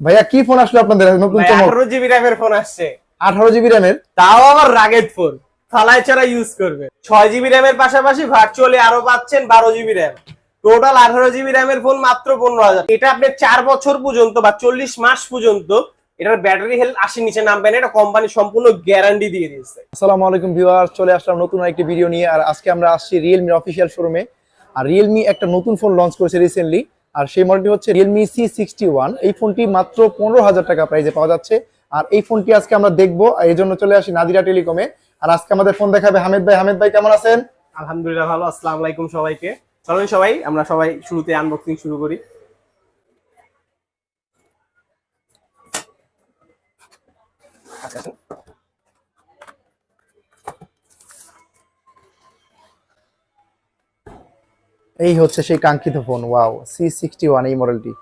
ভাইয়া কি ফোন আসলো আপনাদের? নতুন চমক আঠারো জিবি র্যামের ফোন আসছে। আঠারো জিবি র্যামের তাও আবার রাগেড ফোন ফালাই ছাড়া ইউজ করবে। ছয় জিবি র্যামের পাশাপাশি ভার্চুয়ালি আরও পাচ্ছেন বারো জিবি র্যাম টোটাল আঠারো জিবি র্যামের ফোন মাত্র পনেরো হাজার। এটা আপনি চার বছর পর্যন্ত বা চল্লিশ মাস পর্যন্ত এটার ব্যাটারি হেলথ আশির নিচে নামবে না। এটা কোম্পানি সম্পূর্ণ গ্যারান্টি দিয়ে দিয়েছে। আসসালামু আলাইকুম ভিউয়ার চলে আসলাম নতুন একটি ভিডিও নিয়ে। আর আজকে আমরা আসছি রিয়েলমি অফিসিয়াল শোরুমে আর রিয়েলমি একটা নতুন ফোন লঞ্চ করেছে রিসেন্টলি আর সেই মডেলটি হচ্ছে রিয়েলমি সি সিক্সটি ওয়ান এই ফোনটি মাত্র পনেরো হাজার টাকা প্রাইসে পাওয়া যাচ্ছে। আর এই ফোনটি আজকে আমরা দেখব এই জন্য চলে আসি নাদিরা টেলিকমে। আর আজকে আমাদের ফোন দেখাবে হামিদ ভাই। হামিদ ভাই কেমন আছেন? আলহামদুলিল্লাহ ভালো আসসালামু আলাইকুম সবাইকে। চলুন সবাই আমরা সবাই শুরুতে আনবক্সিং শুরু করি। আচ্ছা, এই হচ্ছে সেই কাঙ্ক্ষিত phone wow C sixty one এই মডেলটি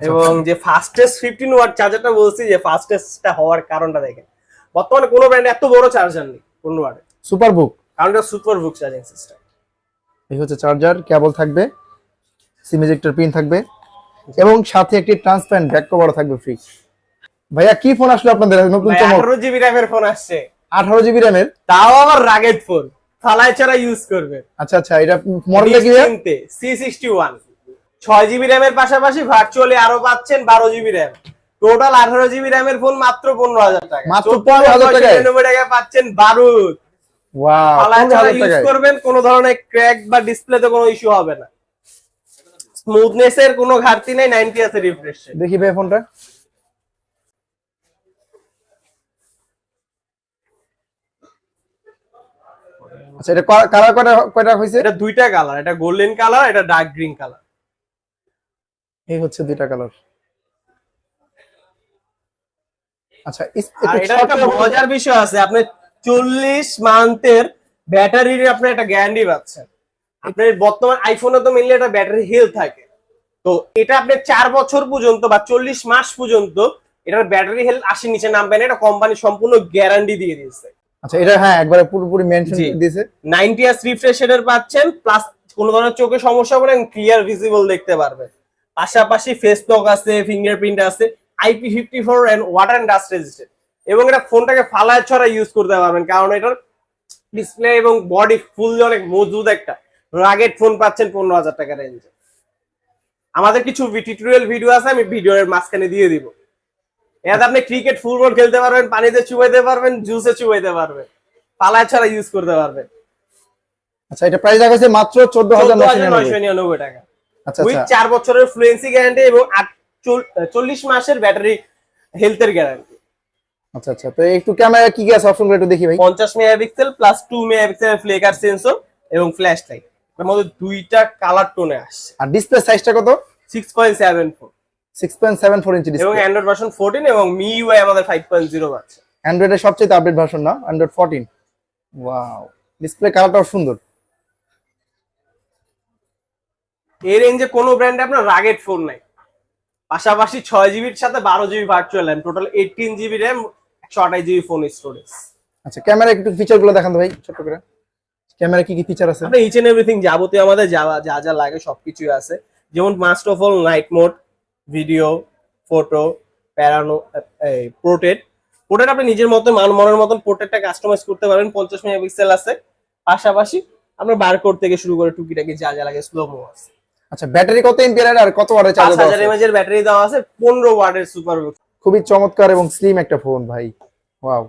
এবং যে ফাস্টেস্ট ফিফটিন ওয়াট চার্জারটা বলছি যে ফাস্টেস্টটা হওয়ার কারণটা দেখেন। বর্তমানে কোনো ব্র্যান্ডে এত বড় চার্জার নেই পনেরো ওয়াটে সুপার বুক কারণ এটা সুপার বুক চার্জিং সিস্টেম এই হচ্ছে চার্জার কেবল থাকবে সিম ইজেক্টর পিন থাকবে এবং সাথে একটি ট্রান্সপারেন্ট ব্যাক কভারও থাকবে ফ্রি ভাইয়া কি ফোন আসলো আপনাদের? নতুন চমক। আঠারো জিবি র্যামের ফোন আসছে। আঠারো জিবি র্যামের তাও আবার রাগেড ফোন ফালাই ছাড়া ইউজ করবে। আচ্ছা আচ্ছা এটা মডেলটা কি ভাইয়া? সি সিক্সটি ওয়ান ছয় জিবি র্যামের পাশাপাশি ভার্চুয়ালি আরও পাচ্ছেন বারো জিবি র্যাম টোটাল আঠারো জিবি র্যামের ফোন মাত্র পনেরো হাজার টাকা। মাত্র 15,000 টাকায়? নিরানব্বই টাকায় পাচ্ছেন বারুদ। ওয়াও ফালাই ছাড়া ইউজ করবেন কোনো ধরনের ক্র্যাক বা ডিসপ্লেতে কোনো ইস্যু হবে না। স্মুথনেস এর কোনো ঘাটতি নেই নাইনটি আছে রিফ্রেশ দেখি ভাই ফোনটা আচ্ছা এটা কালার কয়টা কয়টা হয়েছে? এটা দুইটা কালার এটা গোল্ডেন কালার এটা ডার্ক গ্রিন কালার। এই হচ্ছে দুইটা কালার। আচ্ছা এটা একটা মজার বিষয় আছে আপনি চল্লিশ মান্থের ব্যাটারির আপনি একটা গ্যারান্টি পাচ্ছেন। আপনার বর্তমান আইফোনে তো মেনলি একটা ব্যাটারি হেলথ থাকে। তো এটা আপনি চার বছর পর্যন্ত বা চল্লিশ মাস পর্যন্ত এটার ব্যাটারি হেলথ আশির নিচে নামবে না এটা কোম্পানি সম্পূর্ণ গ্যারান্টি দিয়ে দিয়েছে। আচ্ছা এটা হ্যাঁ একবারে পুরোপুরি মেনশন। দিয়েছে নাইনটি ইয়ার্স রিফ্রেশ রেটের পাচ্ছেন প্লাস কোনো ধরনের চোখে সমস্যা হলে ক্লিয়ার ভিজিবল দেখতে পারবে পাশাপাশি ফেস লক আছে ফিঙ্গারপ্রিন্ট আছে IP fifty four and water and dust resisted এবং এটা ফোনটাকে ফালায় ছড়া ইউজ করতে পারবেন কারণ এটার ডিসপ্লে এবং বডি ফুল অনেক মজবুত একটা। রাগেট ফোন পাচ্ছেন পনেরো হাজার টাকা রেঞ্জে আমাদের কিছু টিউটোরিয়াল ভিডিও আছে আমি ভিডিওর মাঝখানে দিয়ে দিব। এতে আপনি ক্রিকেট ফুটবল খেলতে পারবেন পানিতে চুবাইতে পারবেন জুসে চুবাইতে পারবেন। পালায় ছাড়া ইউজ করতে পারবেন। আচ্ছা এটা প্রাইস রাখা হয়েছে মাত্র চোদ্দ হাজার চোদ্দ নশো হাজার নিরানব্বই। নয়শো নিরানব্বই টাকা। আচ্ছা উইথ আচ্ছা। চার বছরের ফ্লুয়েন্সি গ্যারান্টি এবং আট চল- চল্লিশ মাসের ব্যাটারি হেলথের গ্যারান্টি আচ্ছা আচ্ছা। তো একটু ক্যামেরা কি কি আছে অপশন একটু দেখি ভাই। পঞ্চাশ megapixel plus two megapixel flicker sensor এবং ফ্ল্যাশ লাইটের মধ্যে দুইটা কালার টোনে আসছে। আর ডিসপ্লে সাইজটা কত? সিক্স এবং ভার্সন এবং আমাদের সবচেয়ে আপডেট ভার্সন না ওয়াও ডিসপ্লে কালারটাও সুন্দর। এই রেঞ্জে কোনো ব্র্যান্ডে আপনার ফোন নাই। পাশাপাশি ছয় জিবির সাথে বারো GB virtual RAM total eighteen GB RAM একশো আঠাশ জিবি ফোন স্টোরেজ আচ্ছা ক্যামেরা একটু ফিচারগুলো দেখান ভাই ছোট্ট করে। ক্যামেরা কি কি ফিচার আছে? আপনার ইচ এন্ড এভরিথিং যাবতীয় আমাদের যা যা যা লাগে সবকিছুই আছে। যেমন must of all night mode video photo panorama এই পোর্ট্রেট পোর্ট্রেট আপনি নিজের মতো মান মনের মতন পোর্ট্রেটটা কাস্টমাইজ করতে পারবেন। পঞ্চাশ মেগাপিক্সেল আছে। পাশাপাশি আপনার বারকোড থেকে শুরু করে টুকিটাকি যা যা লাগে স্লো মো আছে। আচ্ছা ব্যাটারি কত এমপিআর আর কত ওয়াটের চার্জার হাজার এমএজ এর ব্যাটারি দেওয়া আছে পনেরো ওয়ার্ডের সুপার খুবই চমৎকার এবং স্লিম একটা ফোন ভাই। ওয়াও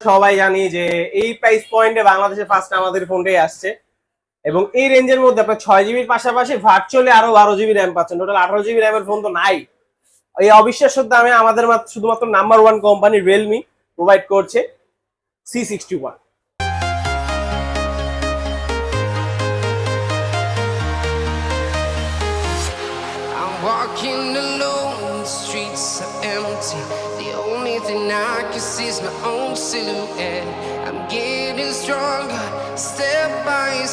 সবাই জানি যে এই প্রাইস পয়েন্টে বাংলাদেশে ফার্স্ট আমাদের ফোনটাই আসছে। এবং এই রেঞ্জের মধ্যে আপনার ছয় জিবির পাশাপাশি ভার্চুয়ালি আরও বারো জিবি র্যাম পাচ্ছেন টোটাল আঠারো জিবি র্যামের ফোন তো নাই এই অবিশ্বাস্য দামে আমাদের মাত্র শুধুমাত্র number one company Realme provide করছে C sixty one walking alone, the streets are empty. The only thing I can see is my own silhouette. I'm getting stronger,